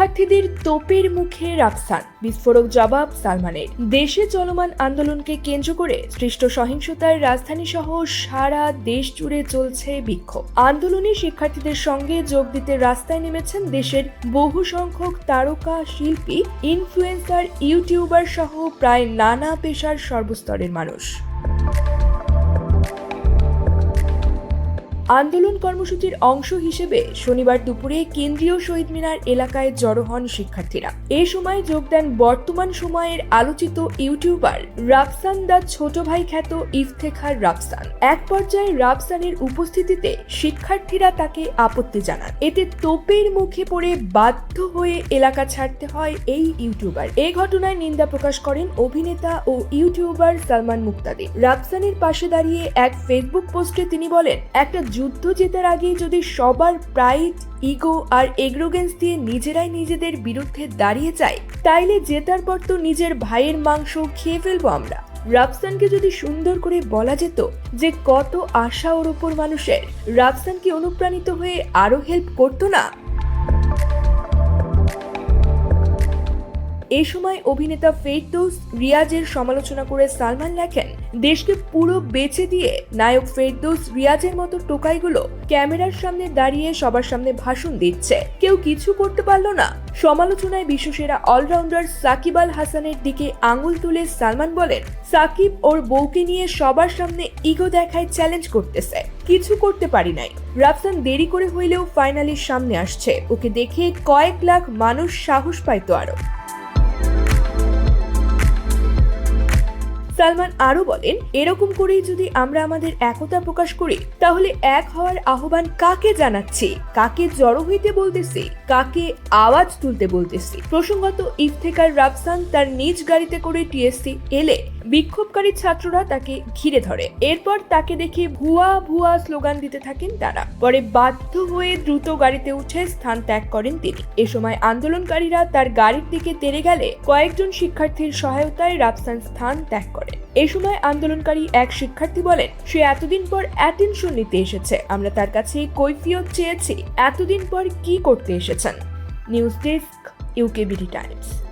শিক্ষার্থীদের তোপের মুখে রাফসান। বিস্ফোরক জবাব সালমানের। দেশে চলমান আন্দোলনকে কেন্দ্র করে সৃষ্ট সহিংসতার রাজধানী সহ সারা দেশ জুড়ে চলছে বিক্ষোভ। আন্দোলনে শিক্ষার্থীদের সঙ্গে যোগ দিতে রাস্তায় নেমেছেন দেশের বহু সংখ্যক তারকা, শিল্পী ইনফ্লুয়েন্সার ইউটিউবার সহ প্রায় নানা পেশার সর্বস্তরের মানুষ। আন্দোলন কর্মসূচির অংশ হিসেবে শনিবার দুপুরে কেন্দ্রীয় শহীদ মিনার এলাকায় জড়ো হন শিক্ষার্থীরা। এ সময় যোগ দেন বর্তমান সময়ের আলোচিত ইউটিউবার রাফসান দা ছোট ভাই খ্যাত ইফতেখার রাফসান। এক পর্যায়ে রাফসানের উপস্থিতিতে শিক্ষার্থীরা তাকে আপত্তি জানান। এতে তোপের মুখে পড়ে বাধ্য হয়ে এলাকা ছাড়তে হয় এই ইউটিউবার। এ ঘটনায় নিন্দা প্রকাশ করেন অভিনেতা ও ইউটিউবার সালমান মুক্তাদি। রাফসানের পাশে দাঁড়িয়ে এক ফেসবুক পোস্টে তিনি বলেন, একটা যুদ্ধ জেতার আগে যদি সবার প্রাইড ইগো আর এগ্রোগেন্স দিয়ে নিজেরাই নিজেদের বিরুদ্ধে দাঁড়িয়ে যায়, তাইলে জেতার পর তো নিজের ভাইয়ের মাংস খেয়ে ফেলব আমরা। রাফসানকে যদি সুন্দর করে বলা যেত যে কত আশা ওর ওপর মানুষের, রাফসান কি অনুপ্রাণিত হয়ে আরও হেল্প করতো না? এ সময় অভিনেতা ফেরদৌস রিয়াজের সমালোচনা করে সালমান লেখেন, দেশকে পুরো বেচে দিয়ে নায়ক ফেরদৌস রিয়াজের মতো টোকাইগুলো ক্যামেরার সামনে দাঁড়িয়ে সবার সামনে ভাষণ দিচ্ছে। কেউ কিছু করতে পারল না। সমালোচনায় বিশ্বসেরা অলরাউন্ডার সাকিব আল হাসানের দিকে আঙুল তুলে সালমান বলেন, সাকিব ওর বউকে নিয়ে সবার সামনে ইগো দেখায় চ্যালেঞ্জ করতেছে। কিছু করতে পারি নাই। রাফসান দেরি করে হইলেও ফাইনালি সামনে আসছে। ওকে দেখে কয়েক লাখ মানুষ সাহস পাইতো আরও। সালমান আরও বলেন, এরকম করেই যদি আমরা আমাদের একতা প্রকাশ করি, তাহলে এক হওয়ার আহ্বান কাকে জানাচ্ছি? কাকে জড়ো হইতে বলতেছি? কাকে আওয়াজ তুলতে বলতেছি? প্রসঙ্গত ইফতেকার রাফসান তার নিজ গাড়িতে করে টিএসসি এলে বিক্ষোভকারী ছাত্ররা তাকে ঘিরে ধরে। এরপর তাকে দেখে ভুয়া ভুয়া স্লোগান দিতে থাকেন তারা। পরে বাধ্য হয়ে দ্রুত গাড়িতে উঠে স্থান ত্যাগ করেন তিনি। এ সময় আন্দোলনকারীরা তার গাড়ির দিকে তেড়ে গেলে কয়েকজন শিক্ষার্থীর সহায়তায় রাফসান স্থান ত্যাগ করেন এ সময় আন্দোলনকারী এক শিক্ষার্থী বলেন, সে এতদিন পর অ্যাটেনশন নিতে এসেছে। আমরা তার কাছে কৈফিয়ত চেয়েছি। এতদিন পর কি করতে এসেছেন? News desk, UKBD times.